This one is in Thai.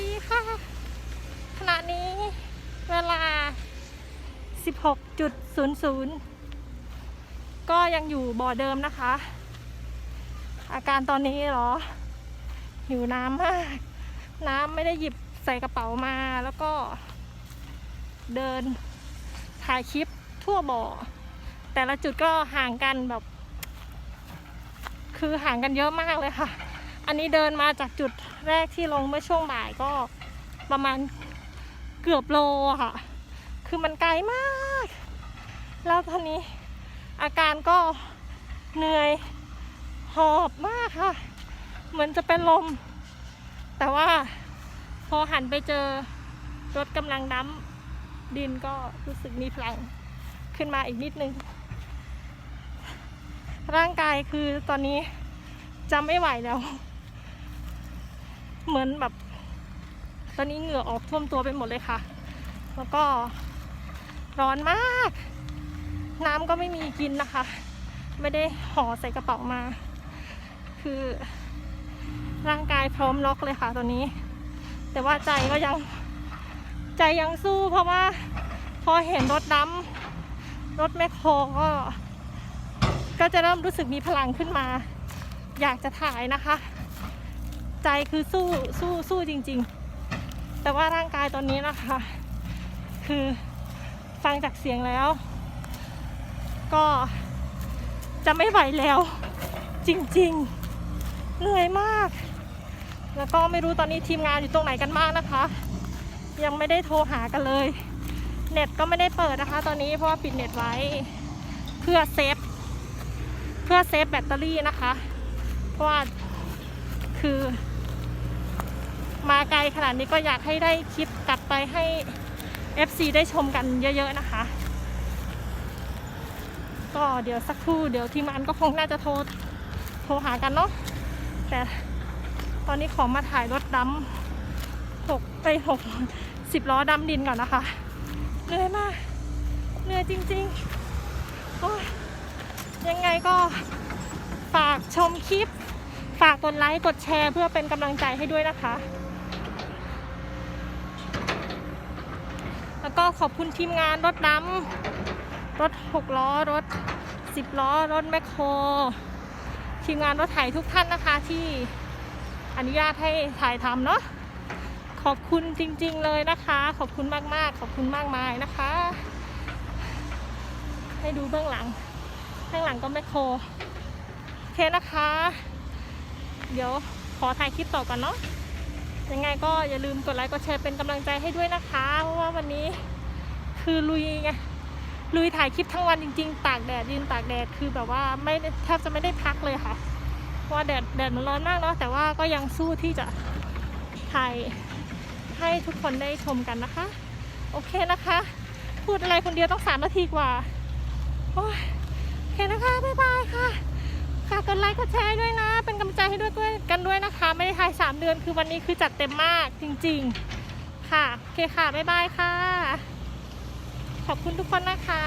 ดีค่ะ ขณะนี้เวลา 16.00 ก็ยังอยู่บ่อเดิมนะคะ อาการตอนนี้เหรอ หิวน้ำมาก น้ำไม่ได้หยิบใส่กระเป๋ามาแล้วก็ เดินถ่ายคลิปทั่วบ่อ แต่ละจุดก็ห่างกันแบบ คือห่างกันเยอะมากเลยค่ะ อันนี้เดินมาจากจุดแรกที่ลงเมื่อช่วงบ่ายก็ประมาณเกือบโลค่ะ คือมันไกลมาก แล้วตอนนี้อาการก็เหนื่อยหอบมากค่ะ เหมือนจะเป็นลม แต่ว่าพอหันไปเจอรถกำลังดั้มดินก็รู้สึกมีพลังขึ้นมาอีกนิดนึง ร่างกายคือตอนนี้จะไม่ไหวแล้ว เหมือนแบบ ตอนนี้เหงื่อออกท่วมตัวไปหมดเลยค่ะ แล้วก็ร้อนมาก น้ำก็ไม่มีกินนะคะ ไม่ได้ห่อใส่กระเป๋ามา คือร่างกายพร้อมล็อกเลยค่ะตอนนี้ แต่ว่าใจก็ยังใจยังสู้เพราะว่าพอเห็นรถดำรถแมคโครก็ ก็จะเริ่มรู้สึกมีพลังขึ้นมา อยากจะถ่ายนะคะ ใจคือสู้สู้สู้จริง ๆ แต่ว่าร่างกายตอนนี้นะคะ คือฟังจากเสียงแล้ว ก็จะไม่ไหวแล้ว จริงๆเหนื่อยมาก แล้วก็ไม่รู้ตอนนี้ทีมงานอยู่ตรงไหนกันบ้างนะคะ ยังไม่ได้โทรหากันเลย เน็ตก็ไม่ได้เปิดนะคะ ตอนนี้เพราะว่าปิดเน็ตไว้เพื่อเซฟเพื่อเซฟแบตเตอรี่นะคะ เพราะว่า คือ มาไกลขนาดนี้ก็อยากให้ได้คลิปกลับไปให้ FC ได้ชมกันเยอะๆนะคะ ก็เดี๋ยวสักครู่เดี๋ยวทีมงานก็คงน่าจะโทรโทรหากันเนาะแต่ตอนนี้ขอมาถ่ายรถดำหกไปหกสิบล้อดำดินก่อนนะคะเหนื่อยมากเหนื่อยจริงๆยังไงก็ฝากชมคลิป ฝากกดไลค์กดแชร์เพื่อเป็นกำลังใจให้ด้วยนะคะ แล้วก็ขอบคุณทีมงานรถดำรถหกล้อรถสิบล้อรถแมคโครทีมงานรถไถทุกท่านนะคะที่อนุญาตให้ถ่ายทำเนาะขอบคุณจริง ๆ เลยนะคะ ขอบคุณมากๆ ขอบคุณมากมายนะคะ ให้ดูเบื้องหลัง ข้างหลังก็แมคโครโอเคนะคะ เดี๋ยวขอถ่ายคลิปต่อก่อนเนาะยังไงก็อย่าลืมกดไลค์กดแชร์เป็นกำลังใจให้ด้วยนะคะ เพราะว่าวันนี้คือลุยไงลุยถ่ายคลิปทั้งวันจริง ๆ ตากแดดยืนตากแดดคือแบบว่าไม่แทบจะไม่ได้พักเลยค่ะเพราะว่าแดดแดดมันร้อนมากเนาะแต่ว่าก็ยังสู้ที่จะถ่ายให้ทุกคนได้ชมกันนะคะ โอเคนะคะ พูดอะไรคนเดียวต้องสามนาทีกว่าโอ้ยโอเคนะคะ ฝากกดไลค์กดแชร์ด้วยนะ เป็นกำลังใจให้ด้วยกันด้วยนะคะ ไม่ได้ถ่าย 3 เดือนคือวันนี้คือจัดเต็มมากจริง ๆ ค่ะ โอเคค่ะ บ๊ายบายค่ะ ขอบคุณทุกคนนะคะ